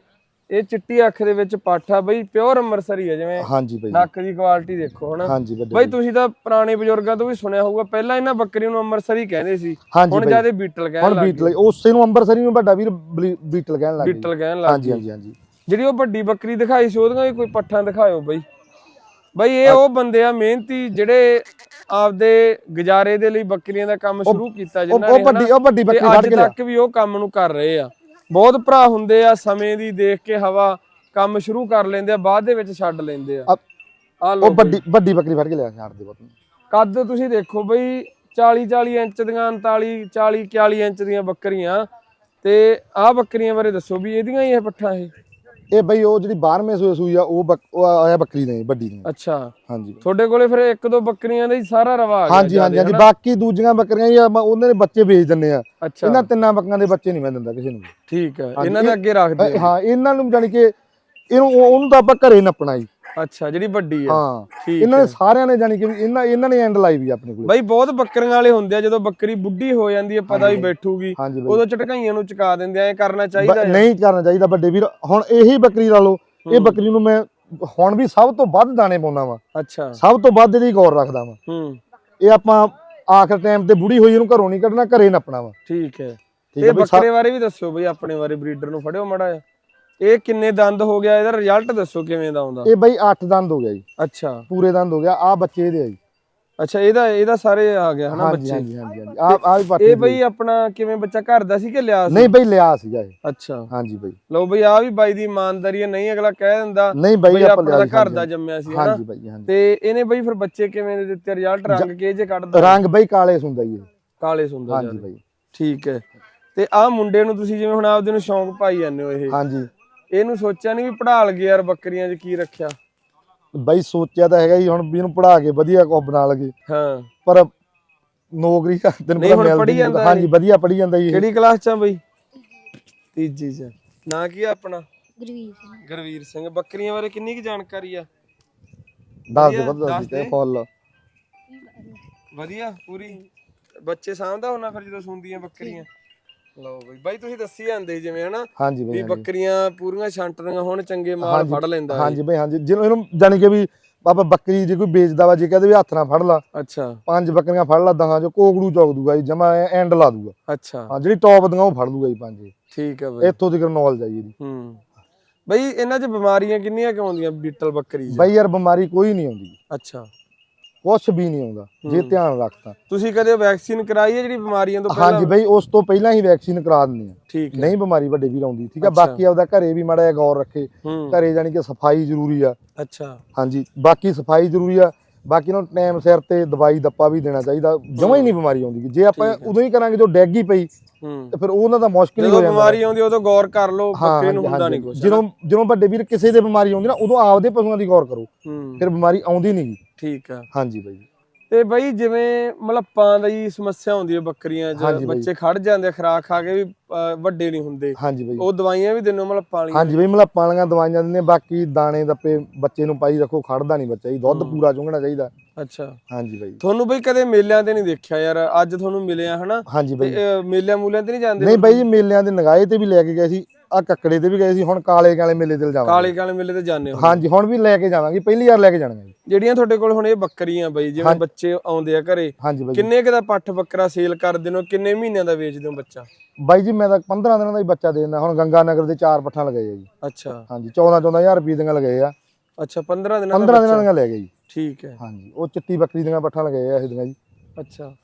ਇਹ ਚਿੱਟੀ ਅੱਖ ਦੇ ਵਿੱਚ ਪੱਠ ਆ ਬਈ ਪਿਓਰ ਅੰਮ੍ਰਿਤਸਰੀ ਆ ਜਿਵੇਂ ਹਾਂਜੀ ਬਈ। ਨੱਕ ਦੀ ਕੁਆਲਿਟੀ ਦੇਖੋ ਹਨਾ? ਹਾਂਜੀ ਵੱਡੇ ਬਈ ਤੁਸੀਂ ਤਾਂ ਪੁਰਾਣੇ ਬਜ਼ੁਰਗਾਂ ਤੋਂ ਵੀ ਸੁਣਿਆ ਹੋਊਗਾ ਪਹਿਲਾਂ ਇਹਨਾਂ ਬੱਕਰੀ ਨੂੰ ਅੰਮ੍ਰਿਤਸਰੀ ਕਹਿੰਦੇ ਸੀ। ਹੁਣ ਜਿਆਦੇ ਬੀਟਲ ਕਹਿਣ ਹੁਣ ਲੱਗ ਬੀਟਲ ਉਸੇ ਨੂੰ ਅੰਬਰਸਰੀ ਨੂੰ ਵੱਡਾ ਵੀਰ ਬੀਟਲ ਕਹਿਣ ਲੱਗ ਗਏ। ਗਏ ਬੀਟਲ ਕਹਿਣ ਲੱਗ ਹਾਂਜੀ ਗਏ। ਹਾਂਜੀ ਹਾਂਜੀ। ਜਿਹੜੀ ਉਹ ਵੱਡੀ ਬੱਕਰੀ ਦਿਖਾਈ ਸੀ ਉਹਦੀਆਂ ਵੀ ਕੋਈ ਪੱਠਾਂ ਦਿਖਾਇਓ ਬਈ। ਬਈ ਇਹ ਉਹ ਬੰਦੇ ਆ ਮਿਹਨਤੀ ਜਿਹੜੇ ਆਪਦੇ ਗੁਜ਼ਾਰੇ ਦੇ ਲਈ ਬੱਕਰੀਆਂ ਦਾ ਕੰਮ ਸ਼ੁਰੂ ਕੀਤਾ ਉਹ ਜਿਨ੍ਹਾਂ ਉਹ ਨੇ ਵੱਡੀ ਹਨਾ, ਉਹ ਵੱਡੀ ਬੱਕਰੀ ਫੜ ਅੱਜ ਕੇ ਲਿਆ ਤੱਕ ਵੀ ਉਹ ਕੰਮ ਨੂੰ ਕਰ ਰਹੇ ਆ। ਬਹੁਤ ਭਰਾ ਹੁੰਦੇ ਆ ਸਮੇਂ ਦੀ ਦੇਖ ਕੇ ਹਵਾ ਕੰਮ ਸ਼ੁਰੂ ਕਰ ਲੈਂਦੇ ਆ ਬਾਅਦ ਦੇ ਵਿੱਚ ਛੱਡ ਲੈਂਦੇ ਆ। ਆ ਲੋ ਉਹ ਵੱਡੀ ਵੱਡੀ ਬੱਕਰੀ ਫੜ ਕੇ ਲਿਆ ਛਾੜ ਦੇ ਨੂੰ। ਕੱਦ ਤੁਸੀਂ ਦੇਖੋ ਬਈ 40 40 ਇੰਚ ਦੀਆਂ 39 40 41 ਇੰਚ ਦੀਆਂ ਬੱਕਰੀਆਂ ਤੇ ਆਹ ਬੱਕਰੀਆਂ ਬਾਰੇ ਦੱਸੋ ਵੀ ਇਹਦੀਆਂ ਹੀ ਇਹ ਪੱਠਾਂ ਇਹ? ਇਹ ਬਈ ਉਹ ਜਿਹੜੀ 12ਵੇਂ ਸੂਏ ਸੂਈ ਆ ਉਹ ਬੱਕ- ਉਹ ਆਇਆ ਬੱਕਰੀ ਨੇ ਵੱਡੀ ਨੇ। ਅੱਛਾ। ਹਾਂਜੀ। ਤੁਹਾਡੇ ਕੋਲੇ ਫਿਰ ਇੱਕ ਦੋ ਬੱਕਰੀਆਂ ਦਾ ਹੀ ਸਾਰਾ ਰਵਾ ਆ ਗਿਆ ਹਾਂਜੀ ਹਾਂਜੀ? ਬਾਕੀ ਦੂਜੀਆਂ ਬੱਕਰੀਆਂ ਹੀ ਆ ਮ- ਉਹਨਾਂ ਦੇ ਬੱਚੇ ਵੇਚ ਦਿੰਨੇ ਆ। ਅੱਛਾ। ਇਹਨਾਂ ਤਿੰਨਾਂ ਬੱਕਰੀਆਂ ਦੇ ਬੱਚੇ ਨਹੀਂ ਮੈਂ ਦਿੰਦਾ ਕਿਸੇ ਨੂੰ। ਠੀਕ ਹੈ ਹਾਂਜੀ, ਇਹਨਾਂ ਦੇ ਇਹ- ਅੱਗੇ ਰੱਖਦੇ ਅ- ਹਾਂ ਇਹਨਾਂ ਨੂੰ ਜਾਨੀ ਕਿ ਇਹਨੂੰ ਉਹ- ਉਹਨੂੰ ਤਾਂ ਆਪਾਂ ਘਰੇ ਨੱਪਣਾ ਜੀ। ਅੱਛਾ ਜਿਹੜੀ ਵੱਡੀ ਹੈ ਹਾਂ ਇਹਨਾਂ ਨੇ ਸਾਰਿਆਂ ਨੇ ਜਾਨੀ ਕਿ ਇਹਨਾਂ ਇਹਨਾਂ ਨੇ ਐਂਡ ਲਾਈ ਵੀ ਆਪਣੇ ਕੋਲ। ਬਾਈ ਬਹੁਤ ਬੱਕਰੀਆਂ ਵਾਲੇ ਹੁੰਦੇ ਆ ਜਦੋਂ ਬੱਕਰੀ ਬੁੱਢੀ ਹੋ ਜਾਂਦੀ ਹੈ ਪਤਾ ਵੀ ਬੈਠੂਗੀ ਉਦੋਂ ਝਟਕਾਈਆਂ ਨੂੰ ਚੁਕਾ ਦਿੰਦੇ ਆ ਐ ਕਰਨਾ ਚਾਹੀਦਾ ਨਹੀਂ ਕਰਨਾ ਚਾਹੀਦਾ ਵੱਡੇ ਵੀਰ ਹੁਣ ਇਹੀ ਬੱਕਰੀ ਲਾ ਲਓ ਇਹ ਬੱਕਰੀ ਨੂੰ ਮੈਂ ਹੁਣ ਵੀ ਸਭ ਤੋਂ ਵੱਧ ਦਾਣੇ ਪਾਉਂਦਾ ਵਾਂ। ਅੱਛਾ। ਸਭ ਤੋਂ ਵੱਧ ਇਹਦੀ ਗੌਰ ਰੱਖਦਾ ਵਾਂ। ਹੂੰ। ਇਹ ਆਪਾਂ ਆਖਰ ਟਾਈਮ ਤੇ ਬੁੜੀ ਹੋਈ ਇਹਨੂੰ ਘਰੋਂ ਨਹੀਂ ਕੱਢਣਾ ਘਰੇ ਨੱਪਣਾ ਵਾ। ਠੀਕ ਹੈ। ਇਹ ਸਾ- ਬੱਕਰੇ ਬਾਰੇ ਵੀ ਦੱਸਿਓ ਬਈ ਆਪਣੇ ਬਾਰੇ ਬਰੀਡਰ ਨੂੰ ਫੜਿਓ ਮੜਾ ਇਹ ਕਿੰਨੇ ਦੰਦ ਹੋ ਗਿਆ? ਇਹਦਾ ਰਿਜ਼ਲਟ ਦੱਸੋ ਕਿਵੇਂ ਦਾ ਆਉਂਦਾ? ਇਹ ਬਈ 8 ਦੰਦ ਹੋ ਗਿਆ ਜੀ। ਅੱਛਾ। ਪੂਰੇ ਦੰਦ ਹੋ ਗਿਆ। ਆ ਬੱਚੇ ਇਹਦੇ ਆ ਜੀ। ਅੱਛਾ ਇਹਦਾ ਇਹਦਾ ਸਾਰੇ ਆ ਗਿਆ ਹਨਾ ਬੱਚੇ? ਹਾਂਜੀ ਹਾਂਜੀ ਹਾਂਜੀ। ਆ ਆ ਵੀ ਪੱਟ ਇਹ ਬਈ ਆਪਣਾ ਕਿਵੇਂ ਬੱਚਾ ਘਰ ਦਾ ਸੀ ਕਿ ਲਿਆ ਸੀ? ਨਹੀਂ ਬਈ ਲਿਆ ਸੀਗਾ ਇਹ। ਅੱਛਾ। ਹਾਂਜੀ ਬਈ। ਲਓ ਬਈ ਆ ਵੀ ਬਾਈ ਦੀ ਇਮਾਨਦਾਰੀ ਹੈ। ਨਹੀਂ ਅਗਲਾ ਕਹਿ ਦਿੰਦਾ ਨਹੀਂ ਬਈ ਬਈ ਆਪਾਂ ਆਪਣਾ ਘਰ ਦਾ ਜੰਮਿਆ ਸੀ ਹਨਾ? ਹਾਂਜੀ ਬਈ ਹਾਂਜੀ। ਤੇ ਇਹਨੇ ਬਈ ਫਿਰ ਬੱਚੇ ਕਿਵੇਂ ਦੇ ਦਿੱਤੇ? ਰਿਜ਼ਲਟ ਰੰਗ ਕੇ ਜੇ ਕੱਢਦਾ? ਰੰਗ ਬਈ ਕਾਲੇ ਸੁੰਦਾ ਜੀ। ਕਾਲੇ ਸੁੰਦਰ ਹਾਂਜੀ ਬਈ। ਠੀਕ ਹੈ। ਤੇ ਆਹ ਮੁੰਡੇ ਨੂੰ ਤੁਸੀਂ ਜਿਵੇਂ ਹੁਣ ਆਪਦੇ ਨੂੰ ਸ਼ੌਂਕ ਪਾਈ ਜਾਂਦੇ ਹੋ ਇਹ। ਹਾਂਜੀ। ਇਹਨੂੰ ਸੋਚਿਆ ਨਹੀਂ ਵੀ ਪੜ੍ਹਾ ਲਗੇ ਯਾਰ ਬੱਕਰੀਆਂ 'ਚ ਕੀ ਰੱਖਿਆ। ਬਈ ਸੋਚਿਆ ਤਾਂ ਹੈਗਾ ਜੀ ਹੁਣ ਵੀ ਇਹਨੂੰ ਪੜਾ ਕੇ ਵਧੀਆ ਕੋ ਬਣਾ ਲਗੇ। ਹਾਂ। ਪਰ ਨੌਕਰੀ ਤਾਂ ਤੈਨੂੰ ਨਹੀਂ, ਹੁਣ ਪੜ੍ਹੀ। ਜਾਂਦਾ ਹਾਂਜੀ ਵਧੀਆ ਪੜੀ ਜਾਂਦਾ ਜੀ ਇਹ। ਕਿਹੜੀ ਕਲਾਸ 'ਚ ਆ ਬਈ? ਤੀਜੀ 'ਚ ਨਾਂ ਕੀ ਆ ਆਪਣਾ? ਗੁਰਵੀਰ ਸਿੰਘ। ਗੁਰਵੀਰ ਸਿੰਘ। ਬੱਕਰੀਆਂ ਬਾਰੇ ਕਿੰਨੀ ਕੁ ਜਾਣਕਾਰੀ ਆ? ਦੱਸ ਦੇ ਵਧੀਆ, ਵੱਧ ਦੱਸ ਦੇ ਦੇ। ਫੁੱਲ। ਵਧੀਆ ਪੂਰੀ। ਬੱਚੇ ਸਾਂਭਦਾ ਹੋਣਾ ਫਿਰ ਜਦੋਂ ਸੁੰਦੀਆਂ ਬੱਕਰੀਆਂ। ਲਓ ਬਈ। ਬਾਈ ਤੁਸੀਂ ਦੱਸੀ ਜਾਂਦੇ ਜਿਵੇਂ ਹਨਾ? ਹਾਂਜੀ ਬਈ। ਬੱਕਰੀਆਂ ਪੂਰੀਆਂ ਛੰਟਦੀਆਂ ਹੁਣ ਚੰਗੇ ਮਾਲ ਫੜ ਲੈਂਦਾ। ਹਾਂਜੀ ਬਈ ਹਾਂਜੀ। ਜਿਹਨੂੰ ਇਹਨੂੰ ਜਾਣੀ ਕਿ ਵੀ ਬਾਬਾ ਬੱਕਰੀ ਜੇ ਕੋਈ ਵੇਚਦਾ ਵਾ ਜੇ ਕਹਦੇ ਵੀ ਹੱਥ ਨਾਲ ਫੜ ਲਾ ਅੱਛਾ। ਪੰਜ ਬੱਕਰੀਆਂ ਫੜ ਲਾ ਦਹਾਂ ਜੋ ਕੋਗੜੂ ਚੌਕ ਦੂਗਾ ਜੀ ਜਮਾ ਐਂਡ ਲਾ ਦੂਗਾ। ਅੱਛਾ। ਹਾਂ ਜਿਹੜੀ ਟੌਪ ਦੀਆਂ ਉਹ ਫੜ ਲੂਗਾ ਜੀ ਪੰਜ। ਠੀਕ ਹੈ ਬਈ। ਇੱਥੋਂ ਤੱਕ ਨੌਲੇਜ ਆ ਜੀ ਇਹਦੀ। ਹੂੰ। ਬਈ ਇਹਨਾਂ 'ਚ ਬਿਮਾਰੀਆਂ ਕਿੰਨੀਆਂ ਕਿ ਆਉਂਦੀਆਂ ਬੀਟਲ ਬੱਕਰੀ 'ਚ? ਬਈ ਯਾਰ ਬਿਮਾਰੀ ਕੋਈ ਨਹੀਂ ਆਉਂਦੀ। ਅੱਛਾ। ਕੁਛ ਵੀ ਨਹੀਂ ਆਉਂਦਾ ਜੇ। ਧਿਆਨ ਰੱਖਤਾ। ਤੁਸੀਂ ਕਦੇ ਵੈਕਸੀਨ ਕਰਾਈ ਹੈ ਜਿਹੜੀ ਬਿਮਾਰੀਆਂ ਤੋਂ ਪਹਿਲਾਂ? ਹਾਂਜੀ ਬਈ ਉਸ ਤੋਂ ਪਹਿਲਾਂ ਹੀ ਵੈਕਸੀਨ ਕਰਾ ਦਿੰਦੇ ਆ ਠੀਕ ਹੈ। ਨਹੀਂ ਬਿਮਾਰੀ ਵੱਡੇ ਵੀਰ ਆਉਂਦੀ ਠੀਕ ਆ। ਬਾਕੀ ਆਪਦਾ ਘਰੇ ਵੀ ਮਾੜਾ ਜਿਹਾ ਗੌਰ ਰੱਖੇ। ਘਰੇ ਜਾਣੀ ਕਿ ਸਫ਼ਾਈ ਜ਼ਰੂਰੀ ਆ। ਅੱਛਾ। ਹਾਂਜੀ ਬਾਕੀ ਸਫ਼ਾਈ ਜ਼ਰੂਰੀ ਆ। ਬਾਕੀ ਨੂੰ ਟਾਈਮ ਸਿਰ ਤੇ ਦਵਾਈ ਦੱਪਾ ਵੀ ਦੇਣਾ ਚਾਹੀਦਾ। ਜਮਾਂ ਹੀ ਨਹੀਂ ਬਿਮਾਰੀ ਆਉਂਦੀ। ਜੇ ਆਪਾਂ। ਉਦੋਂ ਹੀ ਕਰਾਂਗੇ ਜੋ ਡੈਗ ਪਈ ਤੇ ਫਿਰ ਉਹਨਾਂ ਦਾ ਮੁਸ਼ਕਿਲ ਹੀ ਜਦੋਂ ਹੋ ਜਾਂਦਾ ਬਿਮਾਰੀ ਆਉਂਦੀ ਉਦੋਂ ਗੌਰ ਕਰ ਲਓ ਹਾਂ ਬੱਕਰੇ ਨੂੰ ਹੁੰਦਾ ਨਹੀਂ। ਕੁਝ ਜਦੋਂ ਜਦੋਂ ਵੱਡੇ ਵੀਰ ਕਿਸੇ ਦੇ ਬਿਮਾਰੀ ਆਉਂਦੀ ਨਾ ਉਦੋਂ ਆਪਦੇ ਪਸ਼ੂਆਂ ਦੀ ਗੌਰ ਕਰੋ। ਹੂੰ। ਫਿਰ ਬਿਮਾਰੀ ਆਉਂਦੀ ਨਹੀਂ ਠੀਕ ਆ। ਹਾਂਜੀ ਬਾਈ। ਤੇ ਬਈ ਜਿਵੇਂ ਮਲੱਪਾਂ ਦੀ ਸਮੱਸਿਆ ਹੁੰਦੀ ਹੈ ਬੱਕਰੀਆਂ 'ਚ। ਬੱਚੇ ਖੜ ਜਾਂਦੇ ਖਰਾਕ ਖਾ ਕੇ ਵੀ ਵੱਡੇ ਨਹੀਂ ਹੁੰਦੇ। ਹਾਂਜੀ ਬਾਈ। ਉਹ ਦਵਾਈਆਂ ਵੀ ਦਿੰਨੋ ਮਲੱਪਾਂ ਵਾਲੀਆਂ ਹਾਂਜੀ ਬਈ ਮਲੱਪਾਂ ਵਾਲੀਆਂ ਦਵਾਈਆਂ ਦਿੰਦੇ ਬਾਕੀ ਦਾਣੇ ਦੱਪੇ ਬੱਚੇ ਨੂੰ ਪਾਈ ਰੱਖੋ ਖੜਦਾ ਨਹੀਂ ਬੱਚਾ ਜੀ। ਦੁੱਧ ਹੂੰ। ਪੂਰਾ ਚੁੰਗਣਾ ਚਾਹੀਦਾ। ਅੱਛਾ। ਹਾਂਜੀ ਬਾਈ। ਤੁਹਾਨੂੰ ਬਈ ਕਦੇ ਮੇਲਿਆਂ ਤੇ ਨਹੀਂ ਦੇਖਿਆ ਯਾਰ? ਅੱਜ ਤੁਹਾਨੂੰ ਮਿਲਿਆ ਹਨਾ? ਹਾਂਜੀ ਬਾਈ। ਮੇਲਿਆਂ ਮੂਲਿਆਂ ਤੇ ਨਹੀਂ ਜਾਂਦੇ ਨਹੀਂ ਬਾਈ ਜੀ ਮੇਲਿਆਂ ਦੇ ਨਗਾਏ ਤੇ ਵੀ ਲੈ ਕੇ ਗਏ ਸੀ। ਆ ਕੱਕੜੇ ਤੇ ਵੀ ਗਏ ਸੀ ਹੁਣ ਕਾਲੇ ਕਾਲੇ ਮੇਲੇ ਤੇ ਜਾਵਾਂਗੇ। ਕਾਲੇ ਕਾਲੇ ਮੇਲੇ ਤੇ ਜਾਂਦੇ ਹੋ ਹਾਂਜੀ ਹੁਣ ਵੀ ਲੈ ਕੇ ਜਾਵਾਂਗੇ। ਪਹਿਲੀ ਵਾਰ ਲੈ ਕੇ ਜਾਣਾ ਜੀ। ਜਿਹੜੀਆਂ ਤੁਹਾਡੇ ਕੋਲ ਹੁਣ ਇਹ ਬੱਕਰੀਆਂ ਬਈ ਜਿਵੇਂ। ਬੱਚੇ ਆਉਂਦੇ ਆ ਘਰੇ। ਕਿੰਨੇ ਕੁ ਦਾ ਪੱਠ ਬੱਕਰਾ ਸੇਲ ਕਰਦੇ ਹੋ ਕਿੰਨੇ ਮਹੀਨਿਆਂ ਦਾ ਵੇਚਦੇ ਹੋ ਬੱਚਾ? ਬਾਈ ਜੀ ਮੈਂ ਤਾਂ 15 ਦਿਨਾਂ ਦਾ ਹੀ ਬੱਚਾ ਦੇ ਦਿੰਦਾ। ਹੁਣ ਗੰਗਾ ਨਗਰ ਦੇ ਚਾਰ ਪੱਠਾਂ ਲਗਾਏ ਆ ਜੀ। ਅੱਛਾ। ਹਾਂਜੀ 14 14000 ਰੁਪਏ ਦੀਆਂ ਲਗਾਏ ਆ। ਅੱਛਾ 15 ਦਿਨਾਂ ਦਾ 15 ਦਿਨਾਂ। ਦੀਆਂ ਲੈ ਗਏ ਜੀ। ਠੀਕ ਹੈ। ਹਾਂਜੀ ਉਹ ਚਿੱਟੀ ਬੱਕਰੀ ਦੀਆਂ ਪੱਠਾਂ ਲਗਾਏ ਆ ਇਹ ਦੀਆਂ ਜੀ। ਅੱਛਾ।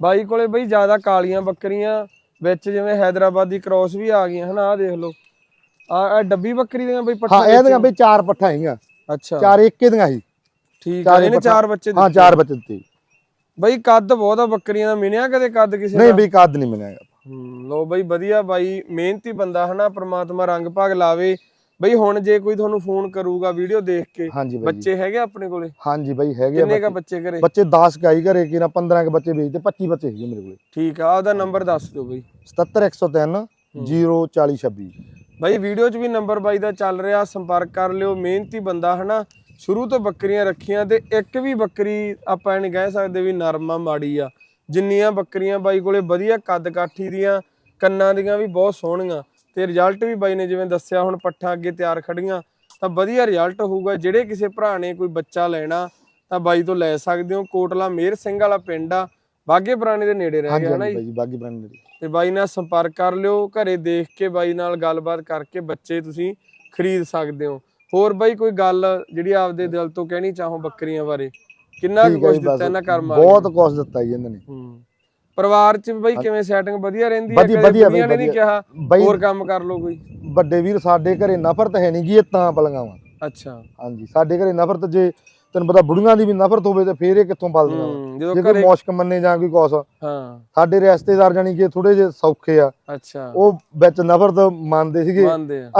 ਬਾਈ ਕੋਲੇ ਬਈ ਜ਼ਿਆਦਾ ਕਾਲੀਆਂ ਬੱਕਰੀਆਂ ਵਿੱਚ ਜਿਵੇਂ ਹੈਦਰਾਬਾਦੀ ਕ੍ਰੋਸ ਵੀ ਆ ਗਈਆਂ ਹਨਾ ਆ ਦੇਖ ਲਓ। ਆ ਡੱਬੀ ਬੱਕਰੀ ਦੀਆਂ ਬਈ ਪੱਠਾ ਹਾਂ ਇਹ ਦੀਆਂ ਬਈ ਚਾਰ ਪੱਠਾਂ ਹੈਗੀਆਂ। ਅੱਛਾ। ਚਾਰ ਇੱਕੇ ਦੀਆਂ ਸੀ ਠੀਕ ਹੈ ਇਹਨੇ ਚਾਰ ਬੱਚੇ ਹਾਂ ਦਿੱਤੇ। ਚਾਰ ਬੱਚੇ ਦਿੱਤੇ। ਬਈ ਕੱਦ ਬਹੁਤ ਆ ਬੱਕਰੀਆਂ ਦਾ ਮਿਲਿਆ ਕਦੇ ਕੱਦ ਕਿਸੇ ਨਹੀਂ ਦਾ? ਬਈ ਕੱਦ ਨਹੀਂ ਮਿਲਿਆ ਹੂੰ ਲੋ ਬਈ ਵਧੀਆ ਬਾਈ ਮਿਹਨਤੀ ਬੰਦਾ ਹਨਾ ਪ੍ਰਮਾਤਮਾ ਰੰਗ ਭਾਗ ਲਾਵੇ। ਬਈ ਹੁਣ ਜੇ ਕੋਈ ਤੁਹਾਨੂੰ ਫੋਨ ਕਰੂਗਾ ਵੀਡੀਓ ਦੇਖ ਕੇ ਹਾਂਜੀ ਬਾਈ। ਜੀ। ਬੱਚੇ ਹੈਗੇ ਆਪਣੇ ਕੋਲੇ? ਹਾਂਜੀ ਬਾਈ ਹੈਗੇ ਕਿੰਨੇ ਕਾ ਬੱਚੇ। ਘਰੇ? ਬੱਚੇ 10 ਕਾਈ ਘਰੇ ਕਿ ਨਾ 15 ਕ ਬੱਚੇ ਵੇਚਦੇ 25 ਬੱਚੇ ਹੈਗੇ ਮੇਰੇ ਕੋਲੇ। ਠੀਕ ਆ ਆਪਦਾ ਨੰਬਰ ਦੱਸ ਦਿਓ ਬਈ। 77103 04026 ਬਾਈ ਵੀਡੀਓ 'ਚ ਵੀ ਨੰਬਰ ਬਾਈ ਦਾ ਚੱਲ ਰਿਹਾ ਸੰਪਰਕ ਕਰ ਲਿਓ ਮਿਹਨਤੀ ਬੰਦਾ ਹਨਾ। ਸ਼ੁਰੂ ਤੋਂ ਬੱਕਰੀਆਂ ਰੱਖੀਆਂ ਤੇ ਇੱਕ ਵੀ ਬੱਕਰੀ ਆਪਾਂ ਇਹ ਨਹੀਂ ਕਹਿ ਸਕਦੇ ਵੀ ਨਰਮਾ ਮਾੜੀ ਆ। ਜਿੰਨੀਆਂ ਬੱਕਰੀਆਂ ਬਾਈ ਕੋਲੇ ਵਧੀਆ ਕੱਦ ਕਾਠੀ ਦੀਆਂ ਕੰਨਾਂ ਦੀਆਂ ਵੀ ਬਹੁਤ ਸੋਹਣੀਆਂ। ਤੇ ਰਿਜ਼ਲਟ ਵੀ ਬਾਈ ਨੇ ਜਿਵੇਂ ਦੱਸਿਆ ਹੁਣ ਪੱਠਾ ਅੱਗੇ ਤਿਆਰ ਖੜੀਆਂ ਤਾਂ ਵਧੀਆ ਰਿਜ਼ਲਟ ਹੋਊਗਾ। ਜਿਹੜੇ ਕਿਸੇ ਭਰਾ ਨੇ ਕੋਈ ਬੱਚਾ ਲੈਣਾ ਤਾਂ ਬਾਈ ਤੋਂ ਲੈ ਸਕਦੇ ਹੋ। ਕੋਟਲਾ ਮੇਰ ਸਿੰਘ ਵਾਲਾ ਪਿੰਡ ਆ ਬਾਗੇ ਪੁਰਾਣੇ ਦੇ ਨੇੜੇ ਰਹਿ ਗਿਆ ਨਾ ਜੀ? ਬਾਗੀ ਬ੍ਰਾਂਡ ਦੇ ਤੇ ਬਾਈ ਨਾਲ ਸੰਪਰਕ ਕਰ ਲਿਓ ਘਰੇ ਦੇਖ ਕੇ ਬਾਈ ਨਾਲ ਗੱਲਬਾਤ ਕਰਕੇ ਬੱਚੇ ਤੁਸੀਂ ਖਰੀਦ ਸਕਦੇ ਹੋ। ਹੋਰ ਬਾਈ ਕੋਈ ਗੱਲ ਜਿਹੜੀ ਆਪਦੇ ਦਿਲ ਤੋਂ ਕਹਿਣੀ ਚਾਹੋ ਬੱਕਰੀਆਂ ਬਾਰੇ? ਕਿੰਨਾ ਕੁਝ ਦਿੱਤਾ ਇਹਨਾਂ ਕਰਮ ਬਹੁਤ ਕੁਝ ਦਿੱਤਾ ਜੀ ਇਹਨਾਂ ਨੇ। ਹੂੰ। ਪਰਿਵਾਰ ਚ ਬਾਈ ਕਿਵੇਂ ਸੈਟਿੰਗ ਵਧੀਆ ਰਹਿੰਦੀ ਹੈ ਕਦੇ ਵਧੀਆ ਨੇ ਨਹੀਂ। ਕਿਹਾ ਹੋਰ ਕੰਮ ਕਰ ਲਓ ਕੋਈ। ਵੱਡੇ ਵੀਰ ਸਾਡੇ ਘਰੇ ਨਫ਼ਰਤ ਹੈ ਨਹੀਂ ਇਹ ਤਾਂ ਪਲੀਆਂ ਵਾ। ਅੱਛਾ। ਹਾਂਜੀ ਸਾਡੇ ਘਰੇ ਨਫ਼ਰਤ ਜੇ ਤੈਨੂੰ ਪਤਾ ਬੁੜੀਆਂ ਦੀ ਵੀ ਨਫ਼ਰਤ ਹੋਵੇ ਤੇ ਫੇਰ ਇਹ ਕਿੱਥੋਂ ਪਲਦੀਆਂ ਜੇ ਕੋਈ ਮੁਸ਼ਕ ਮੰਨੇ ਜਾਂ ਕੋਈ ਕੁਛ। ਹਾਂ। ਸਾਡੇ ਰਿਸ਼ਤੇਦਾਰ ਜਾਨੀ ਕਿ ਥੋੜੇ ਜਿਹੇ ਸੌਖੇ ਆ ਅੱਛਾ। ਉਹ ਵਿੱਚ ਨਫ਼ਰਤ ਮੰਨਦੇ ਸੀਗੇ।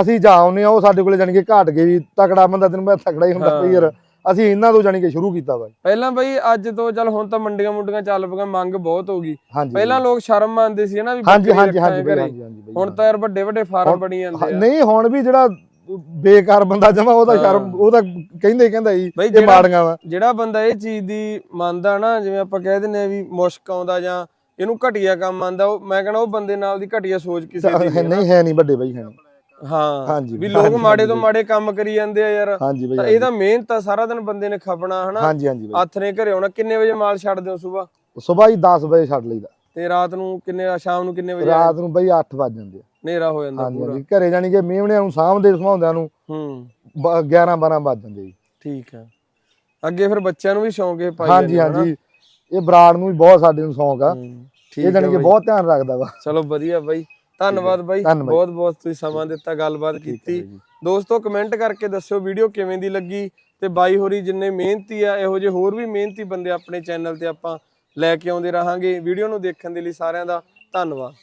ਅਸੀਂ ਜਾ ਆ ਉਹ ਸਾਡੇ ਕੋਲੇ ਜਾਨੀ ਕਿ ਘਾਟ ਗਏ ਵੀ ਤਕੜਾ ਬੰਦਾ ਤੈਨੂੰ ਮੈਂ ਤਕੜਾ ਹੀ ਹੁੰਦਾ ਯਾਰ। ਅਸੀਂ ਇਹਨਾਂ ਤੋਂ ਜਾਨੀ ਕਿ ਸ਼ੁਰੂ ਕੀਤਾ ਵਾ ਪਹਿਲਾਂ ਬਾਈ ਅੱਜ ਤੋਂ ਚੱਲ ਹੁਣ ਤਾਂ ਮੰਡੀਆਂ ਮੁੰਡੀਆਂ ਚੱਲ ਪਈਆਂ ਮੰਗ ਬਹੁਤ ਹੋ ਗਈ ਪਹਿਲਾਂ ਲੋਕ ਸ਼ਰਮ ਮੰਨਦੇ ਸੀ ਨਾ ਵੀ ਹਾਂਜੀ ਹਾਂਜੀ ਹਾਂਜੀ ਬਾਈ। ਹਾਂਜੀ ਬਾਈ, ਹੁਣ। ਤਾਂ ਯਾਰ ਵੱਡੇ ਵੱਡੇ ਫਾਰਮ ਬਣੀ ਜਾਂਦੇ ਆ ਨਹੀਂ ਹੁਣ ਵੀ ਜਿਹੜਾ ਬੇਕਾਰ ਬੰਦਾ ਜਮਾ ਉਹਦਾ। ਸ਼ਰਮ ਉਹਦਾ ਕਹਿੰਦੇ ਕਹਿੰਦਾ ਜੀ ਬਈ ਇਹ ਮਾੜੀਆਂ ਵਾ ਜਿਹੜਾ ਬੰਦਾ ਇਹ ਚੀਜ਼ ਦੀ ਮੰਨਦਾ ਨਾ ਜਿਵੇਂ ਆਪਾਂ ਕਹਿ ਦਿੰਦੇ ਆ ਵੀ ਮੁਸ਼ਕ ਆਉਂਦਾ ਜਾਂ ਇਹਨੂੰ ਘਟੀਆ ਕੰਮ ਮੰਨਦਾ ਉਹ ਮੈਂ ਕਹਿੰਦਾ ਉਹ ਬੰਦੇ ਨਾਲ ਦੀ ਘਟੀਆ ਸੋਚ ਕਿਸੇ ਦੀ ਨਹੀਂ ਹੈ ਨਾ। ਨਹੀਂ ਹੈ ਨਹੀਂ ਵੱਡੇ ਬਾਈ ਹੈ ਨਹੀਂ ਹਾਂ ਹਾਂਜੀ, ਵੀ ਲੋਕ ਮਾੜੇ ਤੋਂ। ਮਾੜੇ ਕੰਮ ਕਰੀ ਜਾਂਦੇ ਆ ਯਾਰ। ਹਾਂਜੀ ਤਾਂ ਬਾਈ ਇਹਦਾ ਮਿਹਨਤ ਆ ਸਾਰਾ ਦਿਨ ਬੰਦੇ ਨੇ ਖਪਣਾ ਹਨਾ? ਹਾਂਜੀ ਹਾਂਜੀ ਬਾਈ। ਹੱਥ ਨੇ ਘਰੇ ਆਉਣਾ ਕਿੰਨੇ ਵਜੇ ਮਾਲ ਛੱਡਦੇ ਹੋ ਸਵੇਰ? ਸਵੇਰ ਹੀ 10 ਵਜੇ ਛੱਡ ਲਈਦਾ। ਤੇ ਰਾਤ ਨੂੰ ਕਿੰਨੇ ਸ਼ਾਮ ਨੂੰ ਕਿੰਨੇ ਵਜੇ ਰਾਤ ਨੂੰ ਬਾਈ 8 ਵੱਜ ਜਾਂਦੇ ਆ। ਹਨੇਰਾ ਹੋ ਜਾਂਦਾ ਪੂਰਾ। ਹਾਂਜੀ। ਘਰੇ ਜਾਣੀ ਕਿ ਮੇਵਣਿਆਂ ਨੂੰ ਸਾਂਭਦੇ ਸੁਭਾਉਂਦਿਆਂ ਨੂੰ ਹੂੰ। 11 12 ਵੱਜ ਜਾਂਦੇ ਜੀ। ਠੀਕ ਹੈ ਅੱਗੇ ਫਿਰ ਬੱਚਿਆਂ ਨੂੰ ਵੀ ਸ਼ੌਂਕ ਇਹ ਪਾਈ ਹਾਂਜੀ। ਹਾਂਜੀ। ਇਹ ਬਰਾੜ ਨੂੰ ਵੀ ਬਹੁਤ ਸਾਡੇ ਨੂੰ ਸ਼ੌਂਕ ਆ। ਹੂੰ, ਠੀਕ ਇਹ ਜਾਣੀ ਹੈ ਕਿ। ਬਹੁਤ ਧਿਆਨ ਰੱਖਦਾ ਵਾ। ਚਲੋ ਵਧੀਆ ਬਾਈ। ਧੰਨਵਾਦ ਬਾਈ। ਧੰਨਵਾਦ। ਬਹੁਤ ਬਹੁਤ ਤੁਸੀਂ ਸਮਾਂ ਦਿੱਤਾ ਗੱਲਬਾਤ ਕੀਤੀ। ਦੋਸਤੋ ਕਮੈਂਟ ਕਰਕੇ ਦੱਸਿਓ ਵੀਡੀਓ ਕਿਵੇਂ ਦੀ ਲੱਗੀ ਤੇ ਬਾਈ ਹੋਰੀ ਜਿੰਨੇ ਮਿਹਨਤੀ ਆ ਇਹੋ ਜਿਹੇ ਹੋਰ ਵੀ ਮਿਹਨਤੀ ਬੰਦੇ ਆਪਣੇ ਚੈਨਲ ਤੇ ਆਪਾਂ ਲੈ ਕੇ ਆਉਂਦੇ ਰਹਾਂਗੇ। ਵੀਡੀਓ ਨੂੰ ਦੇਖਣ ਦੇ ਲਈ ਸਾਰਿਆਂ ਦਾ ਧੰਨਵਾਦ।